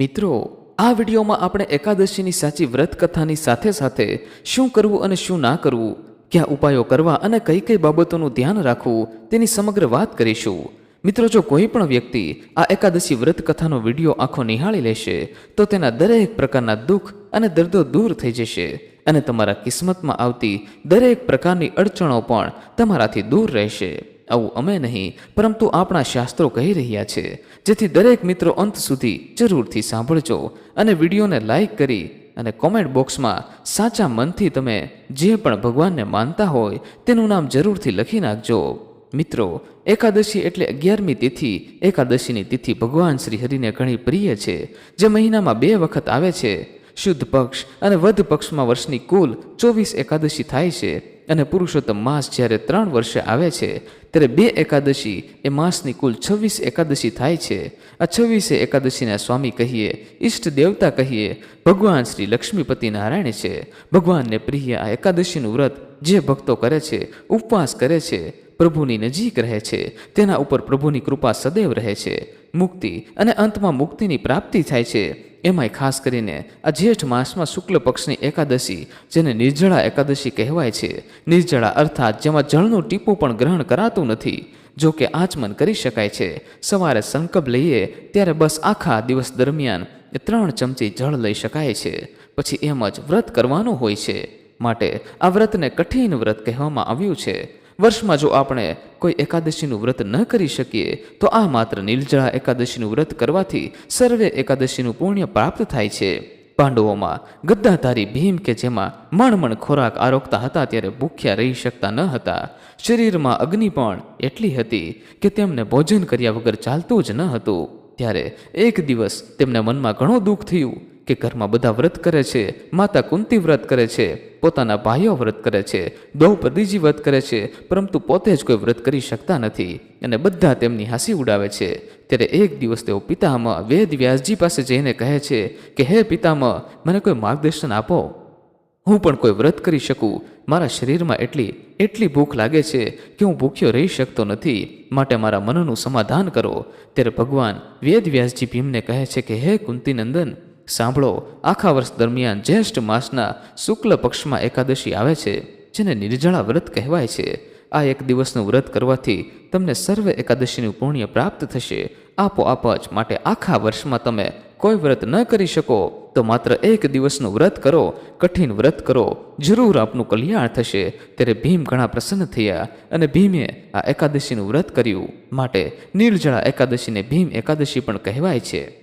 મિત્રો, આ વિડીયોમાં આપણે એકાદશીની સાચી વ્રત કથાની સાથે સાથે શું કરવું અને શું ના કરવું, કયા ઉપાયો કરવા અને કઈ કઈ બાબતોનું ધ્યાન રાખવું તેની સમગ્ર વાત કરીશું. મિત્રો, જો કોઈ પણ વ્યક્તિ આ એકાદશી વ્રત કથાનો વીડિયો આખો નિહાળી લેશે, તો તેના દરેક પ્રકારના દુઃખ અને દર્દો દૂર થઈ જશે અને તમારા કિસ્મતમાં આવતી દરેક પ્રકારની અડચણો પણ તમારાથી દૂર રહેશે. આવું અમે નહીં, પરંતુ આપણા શાસ્ત્રો કહી રહ્યા છે. જેથી દરેક મિત્રો અંત સુધી જરૂરથી સાંભળજો અને વિડીયોને લાઈક કરી અને કોમેન્ટ બોક્સમાં સાચા મનથી તમે જે પણ ભગવાનને માનતા હોય તેનું નામ જરૂરથી લખી નાખજો. મિત્રો, એકાદશી એટલે અગિયારમી તિથિ. એકાદશીની તિથિ ભગવાન શ્રી હરિને ઘણી પ્રિય છે, જે મહિનામાં બે વખત આવે છે. શુદ્ધ પક્ષ અને વધ પક્ષમાં વર્ષની કુલ ચોવીસ એકાદશી થાય છે. અને પુરુષોત્તમ માસ જ્યારે ત્રણ વર્ષે આવે છે, ત્યારે બે એકાદશી એ માસની કુલ છવ્વીસ એકાદશી થાય છે. આ છવ્વીસે એકાદશીના સ્વામી કહીએ, ઈષ્ટ દેવતા કહીએ, ભગવાન શ્રી લક્ષ્મીપતિ નારાયણ છે. ભગવાનને પ્રિય આ એકાદશીનું વ્રત જે ભક્તો કરે છે, ઉપવાસ કરે છે, પ્રભુની નજીક રહે છે. તેના ઉપર પ્રભુની કૃપા સદૈવ રહે છે. મુક્તિ અને અંતમાં મુક્તિની પ્રાપ્તિ થાય છે. એમાંય ખાસ કરીને આ જેઠ માસમાં શુક્લ પક્ષની એકાદશી, જેને નિર્જળા એકાદશી કહેવાય છે. નિર્જળા અર્થાત જેમાં જળનું ટીપું પણ ગ્રહણ કરાતું નથી. જો કે આચમન કરી શકાય છે. સવારે સંકલ્પ લઈએ ત્યારે બસ આખા દિવસ દરમિયાન ત્રણ ચમચી જળ લઈ શકાય છે. પછી એમ જ વ્રત કરવાનું હોય છે. માટે આ વ્રતને કઠિન વ્રત કહેવામાં આવ્યું છે. વર્ષમાં જો આપણે કોઈ એકાદશીનું વ્રત ન કરી શકીએ, તો આ માત્ર નીલજળા એકાદશીનું વ્રત કરવાથી સર્વે એકાદશીનું પુણ્ય પ્રાપ્ત થાય છે. પાંડવોમાં ગદ્દાધારી ભીમ કે જેમાં મણમણ ખોરાક આરોગતા હતા ત્યારે ભૂખ્યા રહી શકતા ન હતા. શરીરમાં અગ્નિ પણ એટલી હતી કે તેમને ભોજન કર્યા વગર ચાલતું જ ન હતું. ત્યારે એક દિવસ તેમને મનમાં ઘણું દુઃખ થયું કે ઘરમાં બધા વ્રત કરે છે, માતા કુંતી વ્રત કરે છે, પોતાના ભાઈઓ વ્રત કરે છે દ્રૌપદીજી વ્રત કરે છે, પરંતુ પોતે જ કોઈ વ્રત કરી શકતા નથી અને બધા તેમની હાંસી ઉડાવે છે. ત્યારે એક દિવસ તેઓ પિતામહ વેદ વ્યાસજી પાસે જઈને કહે છે કે, હે પિતામહ, મને કોઈ માર્ગદર્શન આપો. હું પણ કોઈ વ્રત કરી શકું. મારા શરીરમાં એટલી એટલી ભૂખ લાગે છે કે હું ભૂખ્યો રહી શકતો નથી. માટે મારા મનનું સમાધાન કરો. ત્યારે ભગવાન વેદ વ્યાસજી ભીમને કહે છે કે, હે કુંતીનંદન સાંભળો, આખા વર્ષ દરમિયાન જ્યેષ્ઠ માસના શુક્લ પક્ષમાં એકાદશી આવે છે, જેને નિર્જળા વ્રત કહેવાય છે. આ એક દિવસનું વ્રત કરવાથી તમને સર્વ એકાદશીનું પુણ્ય પ્રાપ્ત થશે. આપોઆપ જ માટે આખા વર્ષમાં તમે કોઈ વ્રત ન કરી શકો. તો માત્ર એક દિવસનું વ્રત કરો, કઠિન વ્રત કરો. જરૂર આપનું કલ્યાણ થશે. ત્યારે ભીમ ઘણા પ્રસન્ન થયા અને ભીમે આ એકાદશીનું વ્રત કર્યું. માટે નિર્જળા એકાદશીને ભીમ એકાદશી પણ કહેવાય છે.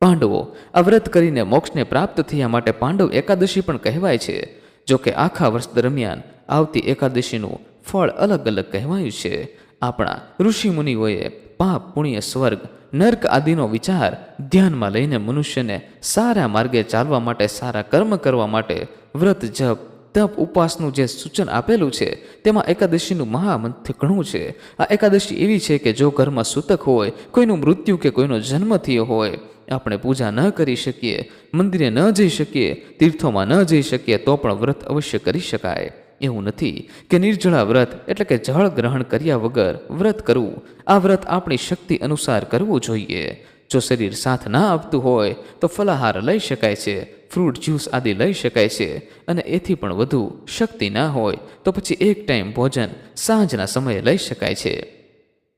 પાંડવો આ વ્રત કરીને મોક્ષને પ્રાપ્ત થયા માટે પાંડવ એકાદશી પણ કહેવાય છે. જો કે આખા વર્ષ દરમિયાન આવતી એકાદશીનું ફળ અલગ અલગ કહેવાયું છે. આપણા ઋષિમુનિઓએ પાપ, પુણ્ય, સ્વર્ગ, નર્ક આદિનો વિચાર ધ્યાનમાં લઈને મનુષ્યને સારા માર્ગે ચાલવા માટે, સારા કર્મ કરવા માટે વ્રત, જપ, તપ, ઉપવાસનું જે સૂચન આપેલું છે, તેમાં એકાદશીનું મહામંથ ઘણું છે. આ એકાદશી એવી છે કે જો ઘરમાં સૂતક હોય, કોઈનું મૃત્યુ કે કોઈનો જન્મ થયો હોય આપણે પૂજા ન કરી શકીએ, મંદિરે ન જઈ શકીએ, તીર્થોમાં ન જઈ શકીએ, તો પણ વ્રત અવશ્ય કરી શકાય. એવું નથી કે નિર્જળા વ્રત એટલે કે જળ ગ્રહણ કર્યા વગર વ્રત કરવું. આ વ્રત આપણી શક્તિ અનુસાર કરવું જોઈએ. જો શરીર સાથ ના આપતું હોય, તો ફલાહાર લઈ શકાય છે, ફ્રૂટ જ્યુસ આદિ લઈ શકાય છે અને એથી પણ વધુ શક્તિ ના હોય, તો પછી એક ટાઈમ ભોજન સાંજના સમયે લઈ શકાય છે.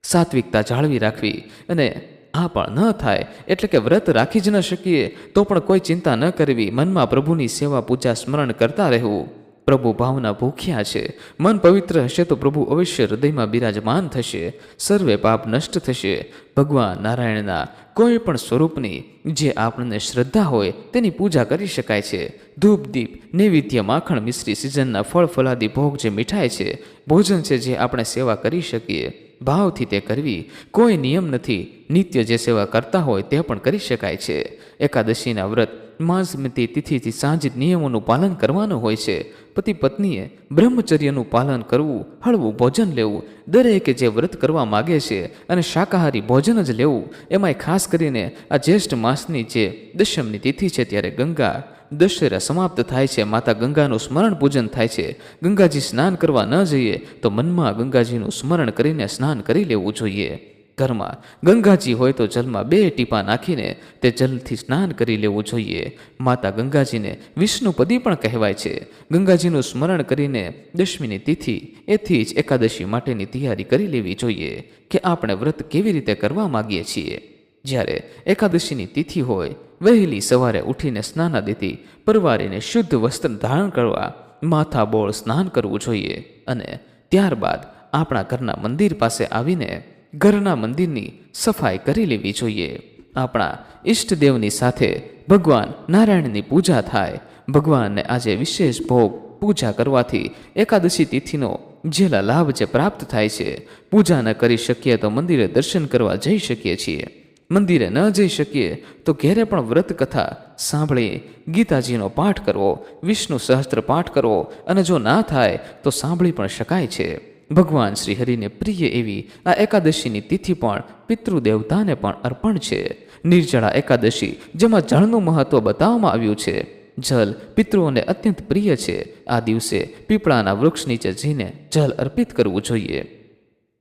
સાત્વિકતા જાળવી રાખવી અને આ પણ ન થાય, એટલે કે વ્રત રાખી જ ન શકીએ, તો પણ કોઈ ચિંતા ન કરવી, મનમાં પ્રભુની સેવા, પૂજા, સ્મરણ કરતા રહેવું. પ્રભુ ભાવના ભૂખ્યા છે. મન પવિત્ર હશે તો પ્રભુ અવશ્ય હૃદયમાં બિરાજમાન થશે. સર્વે પાપ નષ્ટ થશે. ભગવાન નારાયણના કોઈ પણ સ્વરૂપની જે આપણને શ્રદ્ધા હોય, તેની પૂજા કરી શકાય છે. ધૂપ, દીપ, નૈવેદ્ય, માખણ, મિશ્રી, સિઝનના ફળ, ફલાદી, ભોગ જે મીઠાઈ છે, ભોજન છે જે આપણે સેવા કરી શકીએ. ભાવથી તે કરવી. કોઈ નિયમ નથી. નિત્ય જે સેવા કરતા હોય તે પણ કરી શકાય છે. એકાદશીના વ્રત માસમતી તિથિથી સાંજ નિયમોનું પાલન કરવાનું હોય છે. પતિ પત્નીએ બ્રહ્મચર્યનું પાલન કરવું, હળવું ભોજન લેવું, દરેકે જે વ્રત કરવા માગે છે અને શાકાહારી ભોજન જ લેવું, એમાંય ખાસ કરીને આ જ્યેષ્ઠ માસની જે દશમની તિથિ છે ત્યારે ગંગા દશેરા સમાપ્ત થાય છે, માતા ગંગાનું સ્મરણ પૂજન થાય છે. ગંગાજી સ્નાન કરવા ન જઈએ, તો મનમાં ગંગાજીનું સ્મરણ કરીને સ્નાન કરી લેવું જોઈએ. ઘરમાં ગંગાજી હોય તો જલમાં બે ટીપા નાખીને તે જલથી સ્નાન કરી લેવું જોઈએ. માતા ગંગાજીને વિષ્ણુપદી પણ કહેવાય છે. ગંગાજીનું સ્મરણ કરીને દશમીની તિથિ, એથી જ એકાદશી માટેની તૈયારી કરી લેવી જોઈએ કે આપણે વ્રત કેવી રીતે કરવા માગીએ છીએ. જ્યારે એકાદશીની તિથિ હોય વહેલી સવારે ઉઠીને સ્નાનાદિથી પરવારીને શુદ્ધ વસ્ત્ર ધારણ કરવા માથા બોળ સ્નાન કરવું જોઈએ અને ત્યારબાદ આપણા ઘરના મંદિર પાસે આવીને ઘરના મંદિરની સફાઈ કરી લેવી જોઈએ. આપણા ઈષ્ટદેવની સાથે ભગવાન નારાયણની પૂજા થાય. ભગવાનને આજે વિશેષ ભોગ પૂજા કરવાથી એકાદશી તિથિનો જેલા લાભ જે પ્રાપ્ત થાય છે, પૂજા ન કરી શકીએ તો મંદિરે દર્શન કરવા જઈ શકીએ છીએ. મંદિરે ન જઈ શકીએ, તો ઘેરે પણ વ્રત કથા સાંભળી ગીતાજીનો પાઠ કરવો, વિષ્ણુ સહસ્ત્ર પાઠ કરવો અને જો ના થાય, તો સાંભળી પણ શકાય છે. ભગવાન શ્રી હરિને પ્રિય એવી આ એકાદશીની તિથિ પણ પિતૃદેવતાને પણ અર્પણ છે. નિર્જળા એકાદશી, જેમાં જળનું મહત્વ બતાવવામાં આવ્યું છે. જલ પિતૃઓને અત્યંત પ્રિય છે. આ દિવસે પીપળાના વૃક્ષ નીચે જઈને જલ અર્પિત કરવું જોઈએ.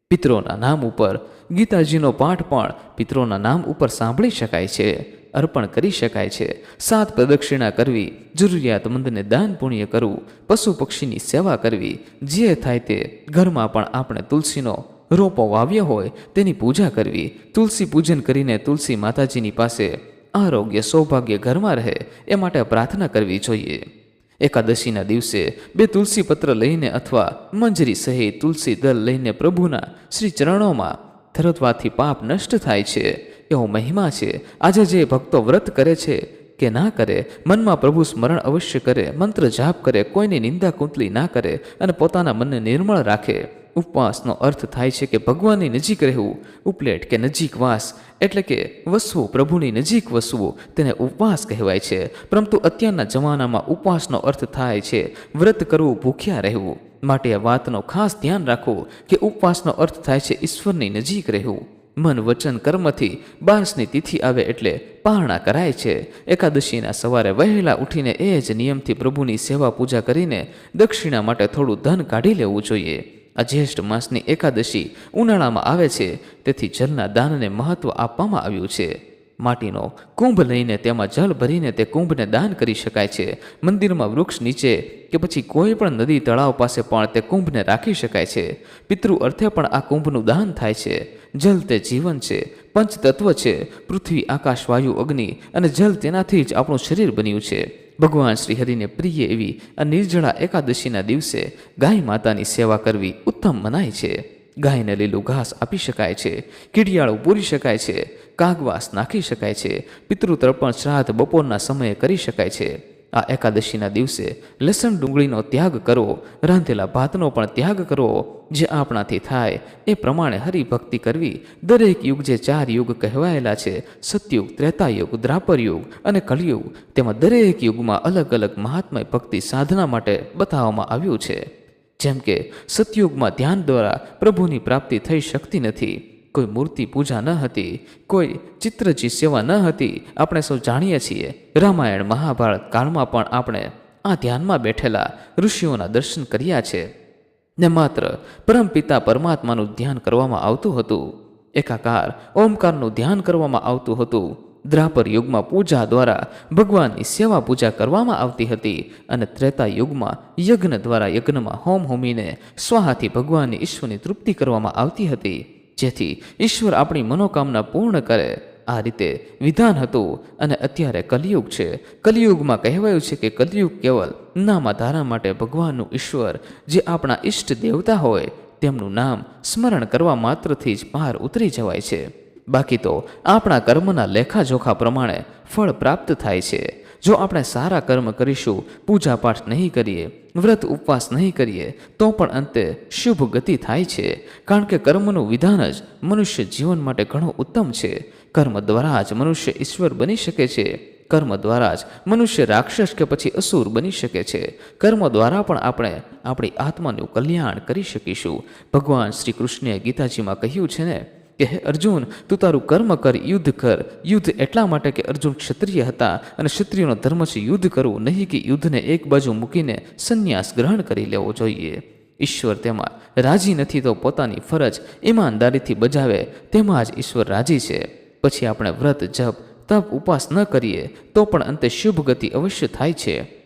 પિતૃઓના નામ ઉપર ગીતાજીનો પાઠ પણ પિત્રોના નામ ઉપર સાંભળી શકાય છે, અર્પણ કરી શકાય છે. સાત પ્રદક્ષિણા કરવી, જરૂરિયાતમંદને દાન પુણ્ય કરવું, પશુ પક્ષીની સેવા કરવી, જે થાય તે ઘરમાં પણ આપણે તુલસીનો રોપો વાવ્યો હોય તેની પૂજા કરવી, તુલસી પૂજન કરીને તુલસી માતાજીની પાસે આરોગ્ય સૌભાગ્ય ઘરમાં રહે એ માટે પ્રાર્થના કરવી જોઈએ. એકાદશીના દિવસે બે તુલસી પત્ર લઈને અથવા મંજરી સહિત તુલસી દલ લઈને પ્રભુના શ્રી ચરણોમાં ધરતવાથી પાપ નષ્ટ થાય છે. એવો મહિમા છે. આજે જે ભક્તો વ્રત કરે છે કે ના કરે, મનમાં પ્રભુ સ્મરણ અવશ્ય કરે, મંત્ર જાપ કરે, કોઈની નિંદા કુંતલી ના કરે અને પોતાના મનને નિર્મળ રાખે. ઉપવાસનો અર્થ થાય છે કે ભગવાનની નજીક રહેવું, ઉપલેટ કે નજીક વાસ, એટલે કે વસવું, પ્રભુની નજીક વસવું, તેને ઉપવાસ કહેવાય છે. પરંતુ અત્યારના જમાનામાં ઉપવાસનો અર્થ થાય છે વ્રત કરવું, ભૂખ્યા રહેવું. માટે આ વાતનો ખાસ ધ્યાન રાખવું કે ઉપવાસનો અર્થ થાય છે ઈશ્વરની નજીક રહેવું. મન વચન કર્મથી બારસની તિથિ આવે એટલે પારણા કરાય છે. એકાદશીના સવારે વહેલા ઉઠીને એ જ નિયમથી પ્રભુની સેવા પૂજા કરીને દક્ષિણા માટે થોડું ધન કાઢી લેવું જોઈએ. આ જ્યેષ્ઠ માસની એકાદશી ઉનાળામાં આવે છે. તેથી જલના દાનને મહત્વ આપવામાં આવ્યું છે. માટીનો કુંભ લઈને તેમાં જળ ભરીને તે કુંભને દાન કરી શકાય છે. મંદિરમાં વૃક્ષ નીચે કે પછી કોઈ પણ નદી તળાવ પાસે પણ તે કુંભને રાખી શકાય છે. પિતૃ અર્થે પણ આ કુંભનું દાન થાય છે. જલ તે જીવન છે, પંચતત્વ છે, પૃથ્વી, આકાશ, વાયુ, અગ્નિ અને જલ તેનાથી જ આપણું શરીર બન્યું છે. ભગવાન શ્રી હરિને પ્રિય એવી આ નિર્જળા એકાદશીના દિવસે ગાય માતાની સેવા કરવી ઉત્તમ મનાય છે. ગાયને લીલું ઘાસ આપી શકાય છે કીડિયાળું પૂરી શકાય છે, કાગવાસ નાખી શકાય છે પિતૃતર્પણ શ્રાદ્ધ બપોરના સમયે કરી શકાય છે. આ એકાદશીના દિવસે લસણ ડુંગળીનો ત્યાગ કરવો રાંધેલા ભાતનો પણ ત્યાગ કરવો જે આપણાથી થાય એ પ્રમાણે હરિભક્તિ કરવી દરેક યુગ જે ચાર યુગ કહેવાયેલા છે, સતયુગ, ત્રેતાયુગ દ્રાપર યુગ અને કલયુગ તેમાં દરેક યુગમાં અલગ અલગ મહાત્મય ભક્તિ સાધના માટે બતાવવામાં આવ્યું છે. જેમ કે સતયુગમાં ધ્યાન દ્વારા પ્રભુની પ્રાપ્તિ થઈ શકતી નથી કોઈ મૂર્તિ પૂજા ન હતી, કોઈ ચિત્રજી સેવા ન હતી, આપણે સૌ જાણીએ છીએ, રામાયણ મહાભારત કાળમાં પણ આપણે આ ધ્યાનમાં બેઠેલા ઋષિઓના દર્શન કર્યા છે. ને માત્ર પરમપિતા પરમાત્માનું ધ્યાન કરવામાં આવતું હતું, એકાકાર ઓમકારનું ધ્યાન કરવામાં આવતું હતું, દ્રાપર યુગમાં પૂજા દ્વારા ભગવાનની સેવા પૂજા કરવામાં આવતી હતી અને ત્રેતા યુગમાં યજ્ઞ દ્વારા યજ્ઞમાં હોમ હોમીને સ્વાહાથી ભગવાનની ઈશ્વરની તૃપ્તિ કરવામાં આવતી હતી. જેથી ઈશ્વર આપણી મનોકામના પૂર્ણ કરે. આ રીતે વિધાન હતું અને અત્યારે કલિયુગ છે. કલિયુગમાં કહેવાયું છે કે કલિયુગ કેવલ નામા ધારા માટે ભગવાનનું ઈશ્વર જે આપણા ઈષ્ટ દેવતા હોય તેમનું નામ સ્મરણ કરવા માત્રથી જ પાર ઉતરી જવાય છે. બાકી તો આપણા કર્મના લેખાજોખા પ્રમાણે ફળ પ્રાપ્ત થાય છે. જો આપણે સારા કર્મ કરીશું પૂજા પાઠ નહીં કરીએ વ્રત ઉપવાસ નહીં કરીએ, તો પણ અંતે શુભ ગતિ થાય છે. કારણ કે કર્મનું વિધાન જ મનુષ્ય જીવન માટે ઘણું ઉત્તમ છે. કર્મ દ્વારા જ મનુષ્ય ઈશ્વર બની શકે છે. કર્મ દ્વારા જ મનુષ્ય રાક્ષસ કે પછી અસુર બની શકે છે. કર્મ દ્વારા પણ આપણે આપણી આત્માનું કલ્યાણ કરી શકીશું. ભગવાન શ્રી કૃષ્ણએ ગીતાજીમાં કહ્યું છે ને કે, હે અર્જુન, તું તારું કર્મ કર, યુદ્ધ કર. યુદ્ધ એટલા માટે કે અર્જુન ક્ષત્રિય હતા અને ક્ષત્રિયનો ધર્મ છે યુદ્ધ કરવું, નહીં કે યુદ્ધને એક બાજુ મૂકીને સંન્યાસ ગ્રહણ કરી લેવો જોઈએ. ઈશ્વર તેમાં રાજી નથી તો પોતાની ફરજ ઈમાનદારીથી બજાવે, તેમાં જ ઈશ્વર રાજી છે. પછી આપણે વ્રત, જપ, તપ ઉપવાસ ન કરીએ, તો પણ અંતે શુભ ગતિ અવશ્ય થાય છે.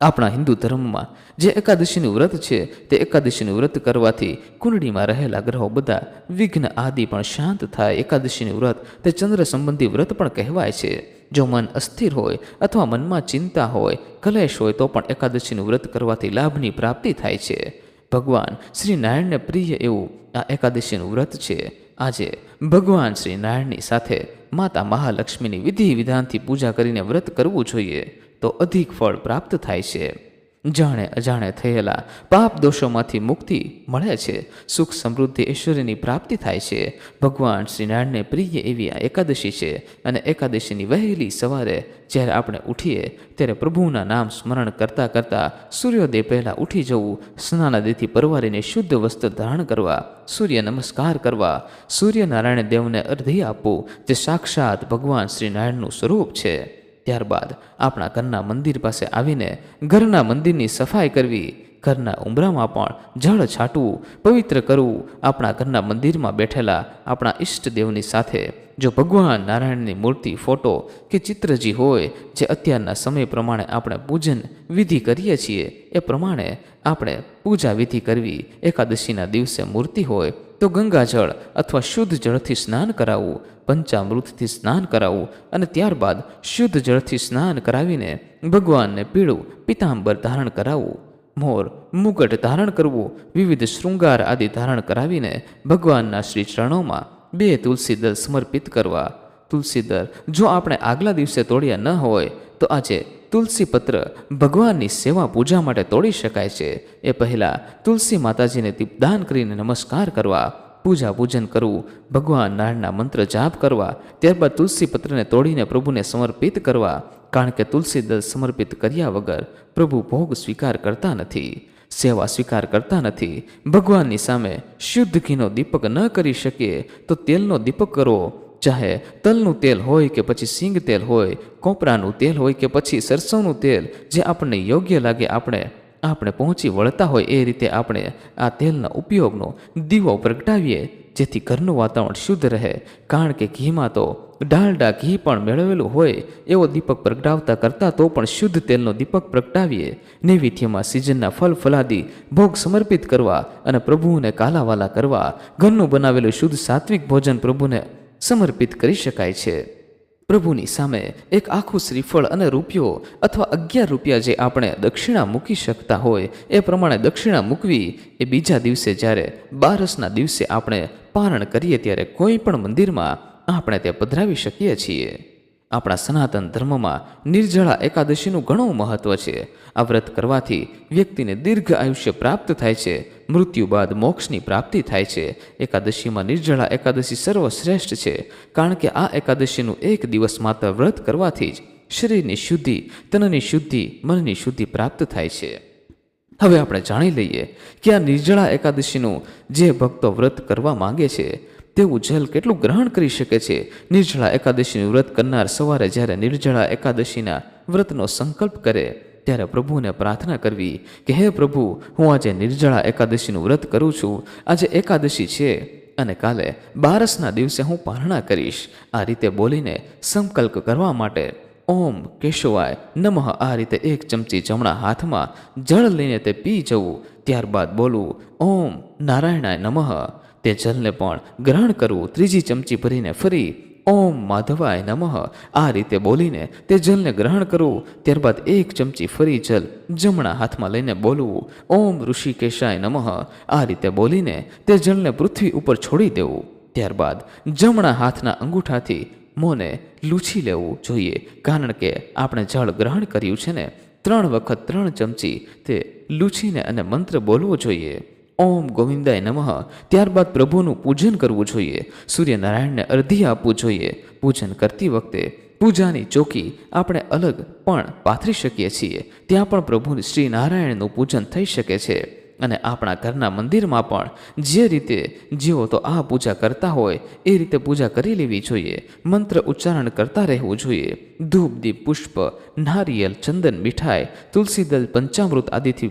આપણા હિન્દુ ધર્મમાં જે એકાદશીનું વ્રત છે, તે એકાદશીનું વ્રત કરવાથી કુંડળીમાં રહેલા ગ્રહો બધા વિઘ્ન આદિ પણ શાંત થાય. એકાદશીનું વ્રત, તે ચંદ્ર સંબંધી વ્રત પણ કહેવાય છે. જો મન અસ્થિર હોય અથવા મનમાં ચિંતા હોય, કલેશ હોય, તો પણ એકાદશીનું વ્રત કરવાથી લાભની પ્રાપ્તિ થાય છે. ભગવાન શ્રી નારાયણને પ્રિય એવું આ એકાદશીનું વ્રત છે. આજે ભગવાન શ્રી નારાયણની સાથે માતા મહાલક્ષ્મીની વિધિ વિધાનથી પૂજા કરીને વ્રત કરવું જોઈએ. તો અધિક ફળ પ્રાપ્ત થાય છે. જાણે અજાણે થયેલા પાપ દોષોમાંથી મુક્તિ મળે છે. સુખ સમૃદ્ધિ ઐશ્વર્યની પ્રાપ્તિ થાય છે. ભગવાન શ્રીનારાયણને પ્રિય એવી આ એકાદશી છે અને એકાદશીની વહેલી સવારે જ્યારે આપણે ઉઠીએ ત્યારે પ્રભુના નામ સ્મરણ કરતાં કરતાં સૂર્યોદય પહેલાં ઉઠી જવું, સ્નાનાદિથી પરવારીને શુદ્ધ વસ્ત્ર ધારણ કરવા, સૂર્ય નમસ્કાર કરવા, સૂર્યનારાયણ દેવને અર્ધી આપવું જે સાક્ષાત ભગવાન શ્રીનારાયણનું સ્વરૂપ છે. ત્યારબાદ આપણા ઘરના મંદિર પાસે આવીને ઘરના મંદિરની સફાઈ કરવી, ઘરના ઉંબરામાં પણ જળ છાંટવું, પવિત્ર કરવું આપણા ઘરના મંદિરમાં બેઠેલા આપણા ઈષ્ટદેવની સાથે. જો ભગવાન નારાયણની મૂર્તિ, ફોટો કે ચિત્રજી હોય, જે અત્યારના સમય પ્રમાણે આપણે પૂજન વિધિ કરીએ છીએ, એ પ્રમાણે આપણે પૂજા વિધિ કરવી એકાદશીના દિવસે મૂર્તિ હોય તો ગંગાજળ અથવા શુદ્ધ જળથી સ્નાન કરાવવું, પંચામૃતથી સ્નાન કરાવવું અને ત્યારબાદ શુદ્ધ જળથી સ્નાન કરાવીને ભગવાનને પીળું પિતાંબર ધારણ કરાવવું, મોર મુગટ ધારણ કરવું, વિવિધ શૃંગાર આદિ ધારણ કરાવીને ભગવાનના શ્રી ચરણોમાં બે તુલસી દળ સમર્પિત કરવા. તુલસી દળ જો આપણે આગલા દિવસે તોડ્યા ન હોય, તો આજે તુલસી પત્ર ભગવાનની સેવા પૂજા માટે તોડી શકાય છે. એ પહેલાં તુલસી માતાજીને દીપદાન કરીને નમસ્કાર કરવા, પૂજા પૂજન કરવું, ભગવાન નારાયણના મંત્ર જાપ કરવા, ત્યારબાદ તુલસી પત્રને તોડીને પ્રભુને સમર્પિત કરવા, કારણ કે તુલસી દળ સમર્પિત કર્યા વગર પ્રભુ ભોગ સ્વીકાર કરતા નથી. સેવા સ્વીકાર કરતા નથી. ભગવાનની સામે શુદ્ધ ઘીનો દીપક ન કરી શકીએ તો તેલનો દીપક કરો ચાહે તલનું તેલ હોય કે પછી સિંગ તેલ હોય, કોપરાનું તેલ હોય કે પછી સરસવનું તેલ, જે આપણને યોગ્ય લાગે આપણે આપણે પહોંચી વળતા હોય એ રીતે આપણે આ તેલના ઉપયોગનો દીવો પ્રગટાવીએ, જેથી ઘરનું વાતાવરણ શુદ્ધ રહે. કારણ કે ઘીમાં તો ડાલડા ઘી પણ મેળવેલું હોય, એવો દીપક પ્રગટાવતા કરતાં તો પણ શુદ્ધ તેલનો દીપક પ્રગટાવીએ. નૈવેદ્યમાં સિઝનના ફલ ફલાદી ભોગ સમર્પિત કરવા અને પ્રભુને કાલાવાલા કરવા, ઘરનું બનાવેલું શુદ્ધ સાત્વિક ભોજન પ્રભુને સમર્પિત કરી શકાય છે. પ્રભુની સામે એક આખું શ્રીફળ અને રૂપિયો અથવા અગિયાર રૂપિયા જે આપણે દક્ષિણા મૂકી શકતા હોય, એ પ્રમાણે દક્ષિણા મૂકવી, એ બીજા દિવસે જ્યારે, બારસના દિવસે આપણે પારણ કરીએ ત્યારે કોઈ પણ મંદિરમાં આપણે તે પધરાવી શકીએ છીએ. આપણા સનાતન ધર્મમાં નિર્જળા એકાદશીનું ઘણું મહત્વ છે. આ વ્રત કરવાથી વ્યક્તિને દીર્ઘ આયુષ્ય પ્રાપ્ત થાય છે. મૃત્યુ બાદ મોક્ષની પ્રાપ્તિ થાય છે. એકાદશીમાં નિર્જળા એકાદશી સર્વશ્રેષ્ઠ છે. કારણ કે આ એકાદશીનું એક દિવસ માત્ર વ્રત કરવાથી જ શરીરની શુદ્ધિ, તનની શુદ્ધિ, મનની શુદ્ધિ પ્રાપ્ત થાય છે. હવે આપણે જાણી લઈએ કે આ નિર્જળા એકાદશીનું જે ભક્તો વ્રત કરવા માંગે છે તેવું જલ કેટલું ગ્રહણ કરી શકે છે? નિર્જળા એકાદશીનું વ્રત કરનાર સવારે જ્યારે નિર્જળા એકાદશીના વ્રતનો સંકલ્પ કરે ત્યારે પ્રભુને પ્રાર્થના કરવી કે, હે પ્રભુ, હું આજે નિર્જળા એકાદશીનું વ્રત કરું છું. આજે એકાદશી છે અને કાલે બારસના દિવસે હું પારણા કરીશ. આ રીતે બોલીને સંકલ્પ કરવા માટે ઓમ કેશવાય નમઃ. આ રીતે એક ચમચી જમણા હાથમાં જળ લઈને તે પી જવું. ત્યારબાદ બોલવું ઓમ નારાયણાય નમઃ. તે જલને પણ ગ્રહણ કરવું ત્રીજી ચમચી ભરીને ફરી ઓમ માધવાય નમઃ. આ રીતે બોલીને તે જલને ગ્રહણ કરવું, ત્યારબાદ એક ચમચી ફરી જલ જમણા હાથમાં લઈને બોલવું, ઓમ ઋષિકેશાય નમઃ. આ રીતે બોલીને તે જલને પૃથ્વી ઉપર છોડી દેવું, ત્યારબાદ જમણા હાથના અંગૂઠાથી મોંને લૂછી લેવું જોઈએ, કારણ કે આપણે જળ ગ્રહણ કર્યું છે ને, ત્રણ વખત ત્રણ ચમચી તે લૂછીને અને મંત્ર બોલવો જોઈએ. ઓમ ગોવિંદાય નમઃ. ત્યારબાદ પ્રભુનું પૂજન કરવું જોઈએ. સૂર્યનારાયણને અર્ધી આપવું જોઈએ. પૂજન કરતી વખતે પૂજાની ચોકી આપણે અલગ પણ પાથરી શકીએ છીએ. ત્યાં પણ પ્રભુ શ્રી નારાયણનું પૂજન થઈ શકે છે. અને આપણા ઘરના મંદિરમાં પણ જે રીતે જેઓ તો આ પૂજા કરતા હોય, એ રીતે પૂજા કરી લેવી જોઈએ. મંત્ર ઉચ્ચારણ કરતા રહેવું જોઈએ. ધૂપ, દીપ, પુષ્પ, નારિયેલ, ચંદન, મીઠાઈ, તુલસીદલ, પંચામૃત આદિથી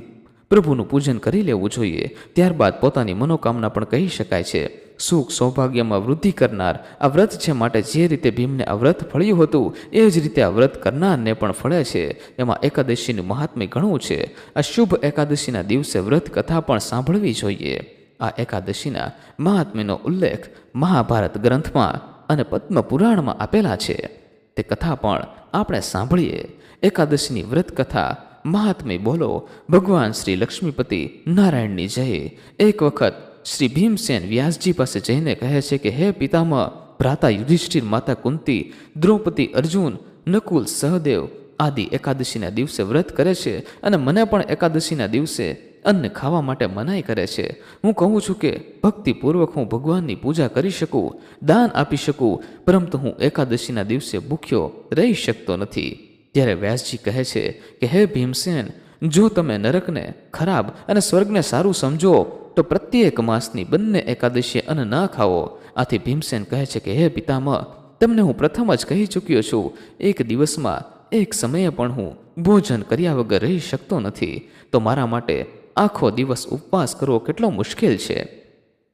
પ્રભુનું પૂજન કરી લેવું જોઈએ. ત્યારબાદ પોતાની મનોકામના પણ કહી શકાય છે. સુખ સૌભાગ્યમાં વૃદ્ધિ કરનાર આ વ્રત છે માટે જે રીતે ભીમને આ વ્રત ફળ્યું હતું, એ જ રીતે આ વ્રત કરનારને પણ ફળે છે. એમાં એકાદશીનું મહાત્મ્ય ઘણું છે. આ શુભ એકાદશીના દિવસે વ્રત કથા પણ સાંભળવી જોઈએ. આ એકાદશીના મહાત્મ્યનો ઉલ્લેખ મહાભારત ગ્રંથમાં અને પદ્મ પુરાણમાં આપેલા છે. તે કથા પણ આપણે સાંભળીએ. એકાદશીની વ્રત કથા મહાત્મ્ય બોલો, ભગવાન શ્રી લક્ષ્મીપતિ નારાયણની જય. એક વખત શ્રી ભીમસેન વ્યાસજી પાસે જઈને કહે છે કે, હે પિતામહ, ભ્રાતા યુધિષ્ઠિર માતા કુંતી, દ્રૌપદી અર્જુન, નકુલ સહદેવ આદિ એકાદશીના દિવસે વ્રત કરે છે અને મને પણ એકાદશીના દિવસે અન્ન ખાવા માટે મનાઈ કરે છે. હું કહું છું કે, ભક્તિપૂર્વક હું ભગવાનની પૂજા કરી શકું, દાન આપી શકું, પરંતુ હું એકાદશીના દિવસે ભૂખ્યો રહી શકતો નથી. ત્યારે વ્યાસજી કહે છે કે, હે ભીમસેન, જો તમે નરકને ખરાબ અને સ્વર્ગને સારું સમજો, તો પ્રત્યેક માસની બંને એકાદશીએ અન્ન ના ખાઓ. આથી ભીમસેન કહે છે કે, હે પિતામહ, તમને હું પ્રથમ જ કહી ચૂક્યો છું, એક દિવસમાં એક સમયે પણ હું ભોજન કર્યા વગર રહી શકતો નથી. તો મારા માટે આખો દિવસ ઉપવાસ કરવો કેટલો મુશ્કેલ છે.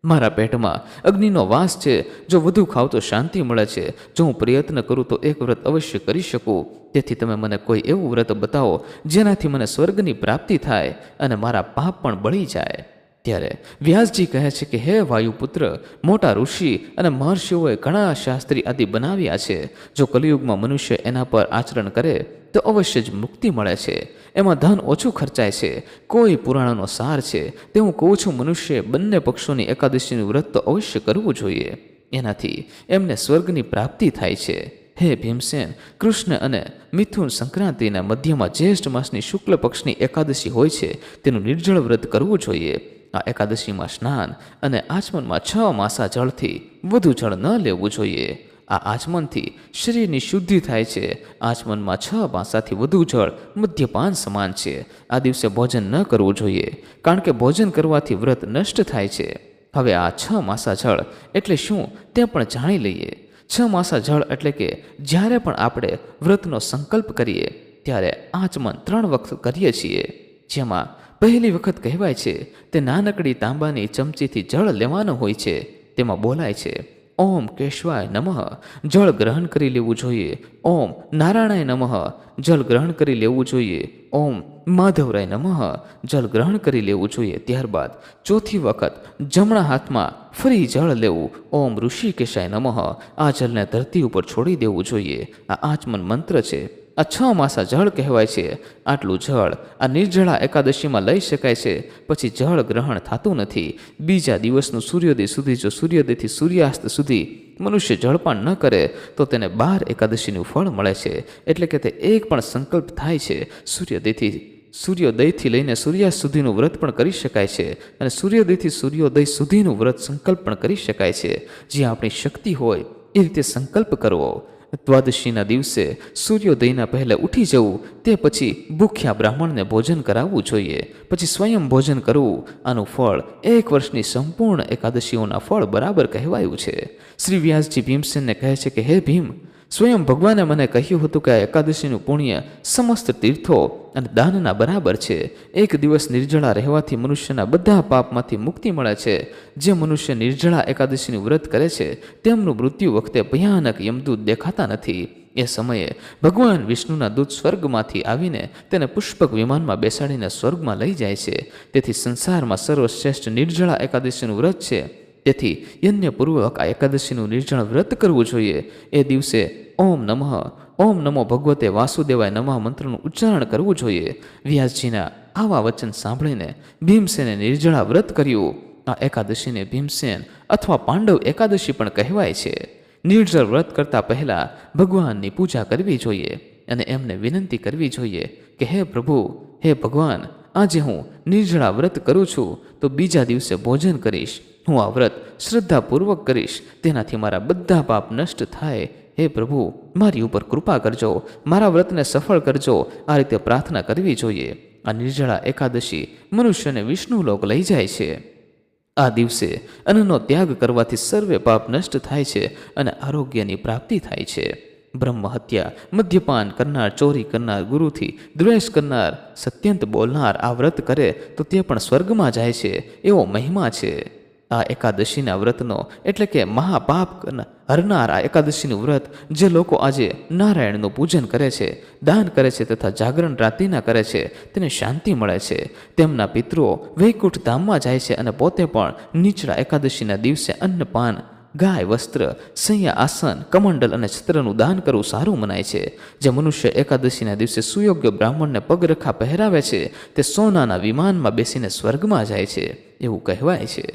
મારા પેટમાં અગ્નિનો વાસ છે. જો વધુ ખાવ તો શાંતિ મળે છે. જો હું પ્રયત્ન કરું તો એક વ્રત અવશ્ય કરી શકું. તેથી તમે મને કોઈ એવું વ્રત બતાવો જેનાથી મને સ્વર્ગની પ્રાપ્તિ થાય અને મારા પાપ પણ બળી જાય. ત્યારે વ્યાસજી કહે છે કે, હે વાયુપુત્ર, મોટા ઋષિ અને મહર્ષિઓએ ઘણા શાસ્ત્રી આદિ બનાવ્યા છે. જો કલિયુગમાં મનુષ્ય એના પર આચરણ કરે, તો અવશ્ય જ મુક્તિ મળે છે. એમાં ધન ઓછું ખર્ચાય છે. કોઈ પુરાણોનો સાર છે. તે હું કહું છું મનુષ્ય બંને પક્ષોની એકાદશીનું વ્રત તો અવશ્ય કરવું જોઈએ. એનાથી એમને સ્વર્ગની પ્રાપ્તિ થાય છે. હે ભીમસેન, કૃષ્ણ અને મિથુન સંક્રાંતિના મધ્યમાં જ્યેષ્ઠ માસની શુક્લ પક્ષની એકાદશી હોય છે. તેનું નિર્જળ વ્રત કરવું જોઈએ. આ એકાદશીમાં સ્નાન અને આચમનમાં છ માસા જળથી વધુ જળ ન લેવું જોઈએ. આ આચમનથી શરીરની શુદ્ધિ થાય છે. આચમનમાં છ માસાથી વધુ જળ મદ્યપાન સમાન છે. આ દિવસે ભોજન ન કરવું જોઈએ, કારણ કે ભોજન કરવાથી વ્રત નષ્ટ થાય છે. હવે આ છ માસા જળ એટલે શું તે પણ જાણી લઈએ. છ માસા જળ એટલે કે જ્યારે પણ આપણે વ્રતનો સંકલ્પ કરીએ, ત્યારે આચમન ત્રણ વખત કરીએ છીએ. જેમાં પહેલી વખત કહેવાય છે, તે નાનકડી તાંબાની ચમચીથી જળ લેવાનું હોય છે. તેમાં બોલાય છે, ઓમ કેશવાય નમઃ, જળ ગ્રહણ કરી લેવું જોઈએ. ઓમ નારાયણાય નમઃ, જળ ગ્રહણ કરી લેવું જોઈએ. ઓમ માધવરાય નમઃ, જળ ગ્રહણ કરી લેવું જોઈએ. ત્યારબાદ, ચોથી વખત, જમણા હાથમાં ફરી જળ લેવું. ઓમ ઋષિકેશાય નમઃ, આ જળને ધરતી ઉપર છોડી દેવું જોઈએ. આ આચમન મંત્ર છે. આ છ માસા જળ કહેવાય છે. આટલું જળ આ નિર્જળા એકાદશીમાં લઈ શકાય છે. પછી જળ ગ્રહણ થતું નથી. બીજા દિવસનું સૂર્યોદય સુધી જો સૂર્યોદયથી સૂર્યાસ્ત સુધી મનુષ્ય જળપાન ન કરે, તો તેને બાર એકાદશીનું ફળ મળે છે. એટલે કે તે એક પણ સંકલ્પ થાય છે. સૂર્યોદયથી સૂર્યોદયથી લઈને સૂર્યાસ્ત સુધીનું વ્રત પણ કરી શકાય છે. અને સૂર્યોદયથી સૂર્યોદય સુધીનું વ્રત સંકલ્પ પણ કરી શકાય છે. જ્યાં આપણી શક્તિ હોય, એ રીતે સંકલ્પ કરવો. દ્વાદશીના દિવસે સૂર્યોદયના પહેલા ઉઠી જવું, તે પછી ભૂખ્યા બ્રાહ્મણને ભોજન કરાવવું જોઈએ. પછી સ્વયં ભોજન કરવું, આનું ફળ એક વર્ષની સંપૂર્ણ એકાદશીઓના ફળ બરાબર કહેવાયું છે. શ્રી વ્યાસજી ભીમસેનને કહે છે કે, હે ભીમ સ્વયં ભગવાને મને કહ્યું હતું કે આ એકાદશીનું પુણ્ય સમસ્ત તીર્થો અને દાનના બરાબર છે. એક દિવસ નિર્જળા રહેવાથી મનુષ્યના બધા પાપમાંથી મુક્તિ મળે છે. જે મનુષ્ય નિર્જળા એકાદશીનું વ્રત કરે છે, તેમનું મૃત્યુ વખતે ભયાનક યમદૂત દેખાતા નથી. એ સમયે ભગવાન વિષ્ણુના દૂત સ્વર્ગમાંથી આવીને તેને પુષ્પક વિમાનમાં બેસાડીને સ્વર્ગમાં લઈ જાય છે. તેથી સંસારમાં સર્વશ્રેષ્ઠ નિર્જળા એકાદશીનું વ્રત છે. તેથી યજ્ઞપૂર્વક આ એકાદશીનું નિર્જળ વ્રત કરવું જોઈએ. એ દિવસે ઓમ નમઃ, ઓમ નમો ભગવતે વાસુદેવાય નમઃ મંત્રનું ઉચ્ચારણ કરવું જોઈએ. વ્યાસજીના આવા વચન સાંભળીને ભીમસેને નિર્જળા વ્રત કર્યું. આ એકાદશીને ભીમસેન અથવા પાંડવ એકાદશી પણ કહેવાય છે. નિર્જળ વ્રત કરતા પહેલા ભગવાનની પૂજા કરવી જોઈએ અને એમને વિનંતી કરવી જોઈએ કે, હે પ્રભુ, હે ભગવાન, આજે હું નિર્જળા વ્રત કરું છું, તો બીજા દિવસે ભોજન કરીશ. હું આ વ્રત શ્રદ્ધાપૂર્વક કરીશ. તેનાથી મારા બધા પાપ નષ્ટ થાય. હે પ્રભુ, મારી ઉપર કૃપા કરજો. મારા વ્રતને સફળ કરજો. આ રીતે પ્રાર્થના કરવી જોઈએ. આ નિર્જળા એકાદશી મનુષ્યને વિષ્ણુલોક લઈ જાય છે. આ દિવસે અન્નનો ત્યાગ કરવાથી સર્વે પાપ નષ્ટ થાય છે અને આરોગ્યની પ્રાપ્તિ થાય છે. બ્રહ્મ હત્યા, મદ્યપાન કરનાર, ચોરી કરનાર, ગુરુથી દ્વેષ કરનાર, સત્યંત બોલનાર આ વ્રત કરે તો તે પણ સ્વર્ગમાં જાય છે. એવો મહિમા છે. આ એકાદશીના વ્રતનો, એટલે કે મહાપાપ હરનાર એકાદશીનું વ્રત, જે લોકો આજે નારાયણનું પૂજન કરે છે, દાન કરે છે તથા જાગરણ રાતિના કરે છે, તેને શાંતિ મળે છે. તેમના પિતૃઓ વૈકુંઠ ધામમાં જાય છે અને પોતે પણ નીચલા એકાદશીના દિવસે અન્નપાન, ગાય વસ્ત્ર, સંયા આસન, કમંડલ અને છત્રનું દાન કરવું સારું મનાય છે. જે મનુષ્ય એકાદશીના દિવસે સુયોગ્ય બ્રાહ્મણને પગરખા પહેરાવે છે, તે સોનાના વિમાનમાં બેસીને સ્વર્ગમાં જાય છે, એવું કહેવાય છે.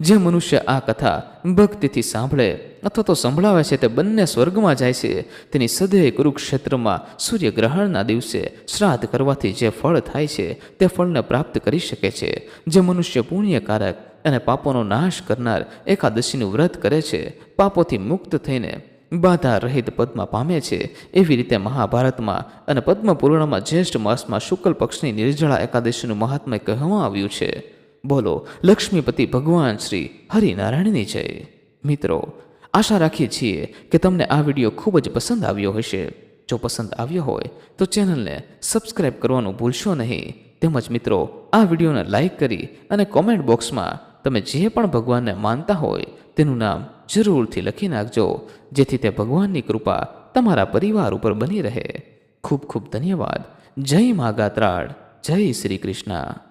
જે મનુષ્ય આ કથા ભક્તિથી સાંભળે અથવા તો સંભળાવે છે તે બંને સ્વર્ગમાં જાય છે, તેની સદૈવ કુરુક્ષેત્રમાં સૂર્યગ્રહણના દિવસે શ્રાદ્ધ કરવાથી જે ફળ થાય છે તે ફળને પ્રાપ્ત કરી શકે છે. જે મનુષ્ય પુણ્યકારક અને પાપોનો નાશ કરનાર એકાદશીનું વ્રત કરે છે, પાપોથી મુક્ત થઈને બાધા રહિત પદ્મા પામે છે, એવી રીતે મહાભારતમાં અને પદ્મપુરાણમાં જ્યેષ્ઠ માસમાં શુક્લ પક્ષની નિર્જળા એકાદશીનું મહાત્મય કહેવામાં આવ્યું છે. બોલો, લક્ષ્મીપતિ ભગવાન શ્રી હરિનારાયણની જય. મિત્રો, આશા રાખીએ છીએ કે તમને આ વીડિયો ખૂબ જ પસંદ આવ્યો હશે. જો પસંદ આવ્યો હોય, તો ચેનલને સબસ્ક્રાઇબ કરવાનું ભૂલશો નહીં. તેમજ મિત્રો, આ વિડીયોને લાઇક કરી અને કોમેન્ટ બોક્સમાં તમે જે પણ ભગવાનને માનતા હોય, તેનું નામ જરૂરથી લખી નાખજો, જેથી તે ભગવાનની કૃપા તમારા પરિવાર ઉપર બની રહે. ખૂબ ખૂબ ધન્યવાદ. જય મા ગાત્રાળ. જય શ્રી કૃષ્ણ.